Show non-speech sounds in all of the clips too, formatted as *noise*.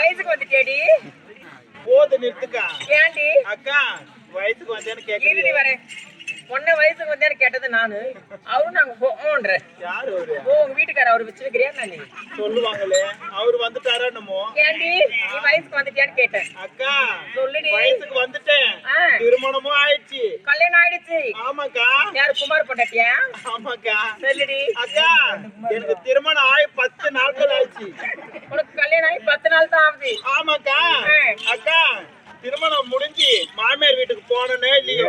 வயசுக்கு வந்துட்டேடி போது நிறுத்துக்கா. ஏன்டி? அக்கா வயசுக்கு வந்தேன்னு கேக்குறீங்க. வரேன். உன்ன வயசுக்கு வந்தேன்னு கேட்டது நானு. அவரும் நாங்க போன்ற. ஓ உங்க வீட்டுக்கார அவர் வச்சிருக்கிறியா நான் சொல்லுவாங்களே. அவரு வந்துட்டாரா என்னமோ? ஏன்டி நீ வயசுக்கு வந்துட்டியான்னு கேட்டேன். அக்கா சொல்லுடி. வயசுக்கு வந்துட்டேன். திருமணமும் ஆயிடுச்சு. கல்யாணம் ஆயிடுச்சு. ஆமாக்கா. யாரு குமார் பொண்டாட்டியா? ஆமாக்கா. சொல்லுடி. அக்கா எனக்கு திருமணம் ஆகி பத்து நாட்கள் ஆயிடுச்சு உனக்கு கல்யாணம் ஆகி பத்து நாள் தான் ஆகுது. ஆமாக்கா. அக்கா திருமணம் முடிஞ்சு மாமியார் வீட்டுக்கு போனனே இல்லையோ.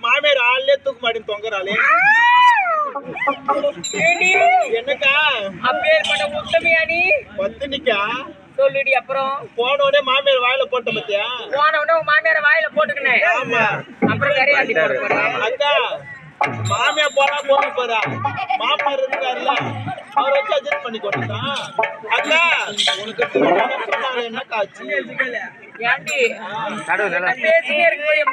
மாமியார் ஆள்லயே தூக்கு மாட்டி தொங்குறாளே. என்னக்கா? அப்பேற்பட்ட உத்தமையா நீ? பத்தினிக்கா? சொல்லுடி அப்புறம். போன உடனே மாமியார் வாயில போட்ட பத்தியா? போனவன உன் மாமியார வாயில போட்டுக்கினேன். ஆமா. அப்புறம் போறேன் அக்கா மாமியார் போனா போக போறா. மாமியார் இருக்காருல்ல அவர் வச்சு அட்ஜஸ்ட் பண்ணி கொடுத்தான் அக்கா உனக்கு திருமணம் சொன்னாங்க என்னக்கா ஆச்சு? ஏண்டி? நான் பேசிட்டே இருக்கும்போது என்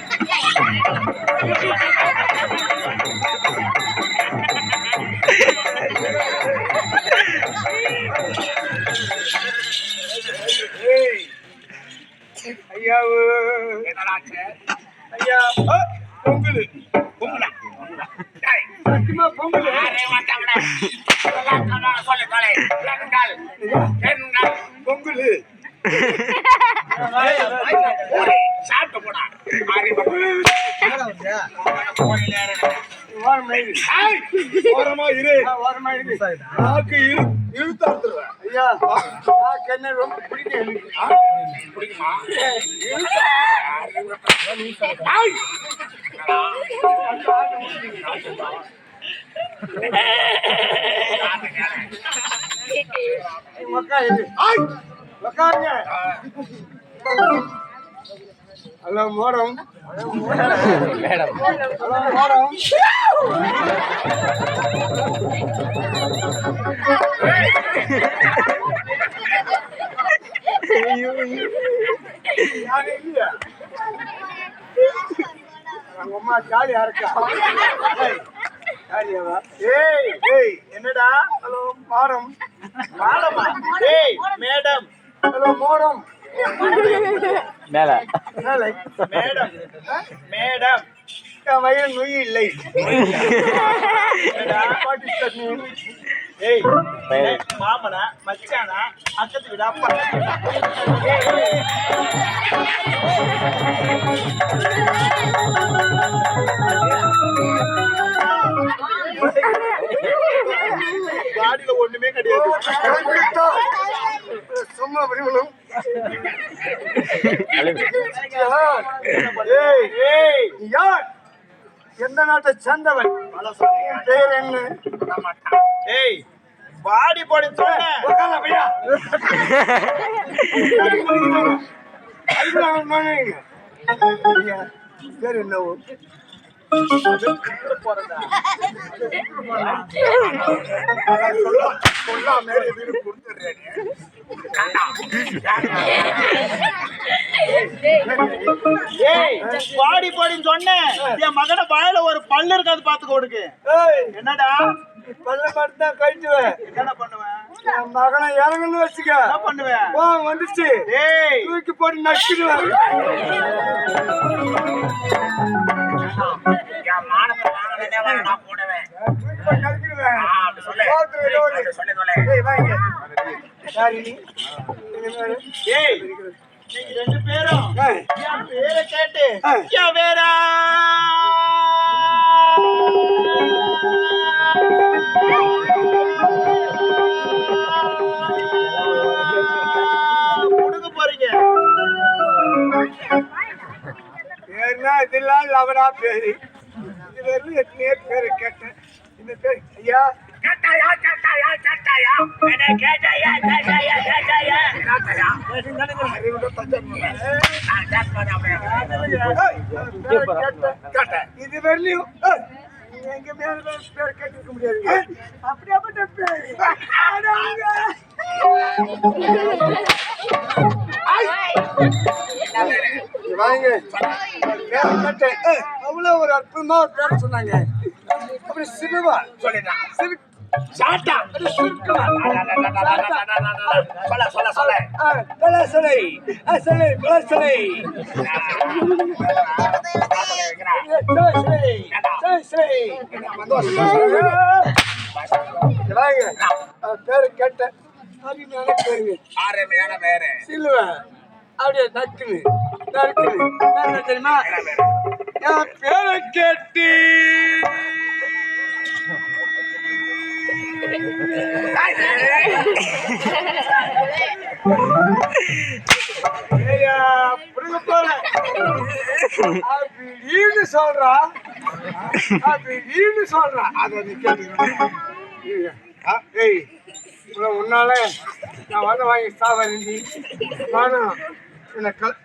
வைக்கிறேன் அக்கா போது நிறுத்துக்க ஐயா பொங்கல் பொங்கலா சத்தியமா பொங்கல் பொங்கல். ஓரமா இரு. ஓரமா இரு. நாக்கு இரு ஐயா நாக்கு என்ன ரொம்ப பிடிக்கும் எனக்கு. ஆ? பிடிக்குமா? இழுத்து. Hello madam hello madam. இல்லையா? அவங்க அம்மா ஜாலியா இருக்கா ஜாலியாவா? ஏய் ஏய் என்னடா? ஹலோ மாடம் மாடமா ஏய் மேடம். ஹலோ மோடம் *laughs* மேல. மேடம் மேடம் வயிறு நொய் இல்லை. ஏய். மாமனா மச்சானா அக்கத்து விடா ஏய். பாடியில ஒண்ணுமே கிடையாது சும்மா ஏய் யார் எந்த நாட்டை சேர்ந்தவன் பெயர் என்ன ஏய் பாடி போடி பையா பேர் என்னவோ பாடி பாடின்னு சொன்னேன் என் மகன வாயில ஒரு பல்லு இருக்காது பாத்துக்கோ உனக்கு என்னடா பல்ல மட்டும் தான் கழிச்சுவேன் என்னடா பண்ணுவேன் என் மகனை இறங்குன்னு வச்சுக்க என்ன பண்ணுவேன் ஓ வந்துச்சு ஏய் தூக்கி போட்டு நக்கிடுவேன் ரெண்டு பேரும். என் பேரை கேட்டு. என் பேரா? பேருனா இதெல்லாம் லவடா பேரு. இது வெறும் எத்தனையோ பேரு கேட்டேன் இந்த பேர் ஐயா கேட்டாயா கேட்டாயா கேட்டாயா என்ன கேட்டாயா கேட்டாயா கேட்டாயா கேட்டாயா அறிவுள்ள தச்சன் நான் கேட்பேன் அப்படியே. கேட்டேன் இது வெறும் எங்க மேல பேர் கேட்டிருக்க முடியாது அப்படியாப்பட்ட பேர் ஆடாங்க. வாங்க பேர் ஒரு அற்புதமா ஒரு பேர் சொன்னாங்க அப்படி சிறுவா சொல்லிட்டான் சிறு சாட்டா சுருக்கமா சொல்ல சொல்ல சொல்ல ஆ, பலாசலை ஆ, பேரு கேட்டேன் அருமையான சிலுவன் அப்படியே நக்குது நக்குது என்ன தெரியுமா? என் பேரை கேட்டு. ஏய்யா, அப்படின்னு சொல்றா. அப்படின்னு சொல்றா. அதை நீ கேட்டுக்கணும் ஏய் நான் வந்து வாங்கி சாவரிஞ்சி நானும் என்ன கல்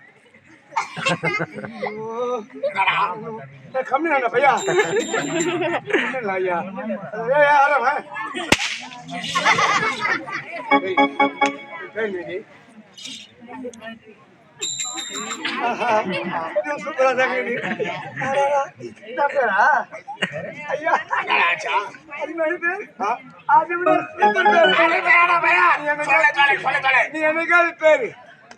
ஐயோ. நான் கம்மி தானே பையா ஒண்ணும் இல்ல ஐயா அது ஏய், யாரவன்? ஏய், ஏய், நீ. ஆஹா, இது சூப்பரா தான் இருக்குது. அடடா, இதான் பேரா? ஐயா, அது மாதிரி பேர்? ஆ, அதை விட சூப்பர் பேரு. அருமையான பெயர் நீ என்ன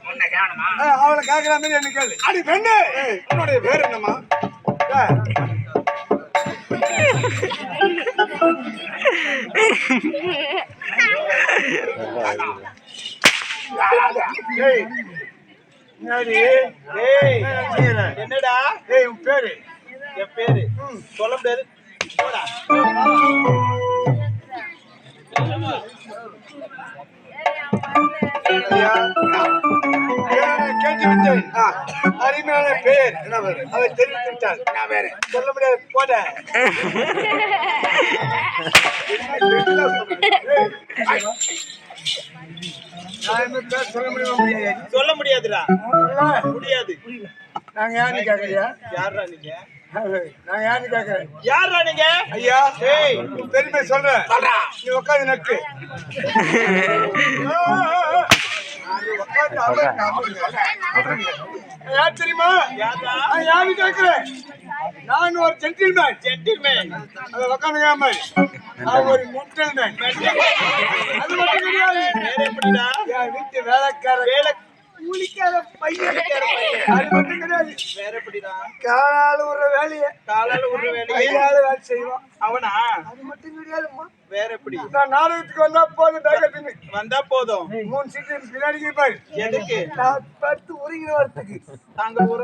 அவளை கேட்கிற மாதிரி என்ன கேளு. அடி பெண்ணு! உன்னுடைய பேர் என்னம்மா? என்னடி? ஏய் செய்யற? என்னடா? ஏய், உன் பேரு? என் பேரு? சொல்ல முடியாது. போடா. கேட்டு விட்டேன். அருமையான பேர்? அதை தெரிவித்து வேற சொல்ல முடியாது போட சொல்ல முடியுமா முடியாது சொல்ல முடியாதுடா. முடியாது. நாங்க யாருன்னு கேட்கலையா யாரா நீங்க? நான் யாருன்னு கேட்கறேன் யாரா நீங்க? ஐயா ஏய். பெருமை சொல்றேன். சொல்றா. நீ உட்காந்து நக்கு *laughs* யார் தெரியுமா? யாரா நான் கேட்கிறேன். நான் ஒரு ஜென்டில்மேன் ஜென்டில்மேன் அதை உட்காந்துக்காம அவன் ஒரு முட்டல்மேன் அது மட்டும் கிடையாது. எப்படிடா? என் வீட்டு வேலைக்கார வேலை கூலிக்கார பையன். அது மட்டும் கிடையாது. வேற எப்படிடா? காலால ஒரு வேலையை. காலால ஒரு வேலையை? கையால வேலை செய்வான். அவனா? அது மட்டும் கிடையாதும்மா வேற எப்படி? நான் நாடகத்துக்கு வந்தா போதும் டாக்டர் வந்தா போதும். மூணு சீட்டு பின்னாடி பாரு. எதுக்கு? நான் படுத்து உருகிற வரத்துக்கு. நாங்க ஒரு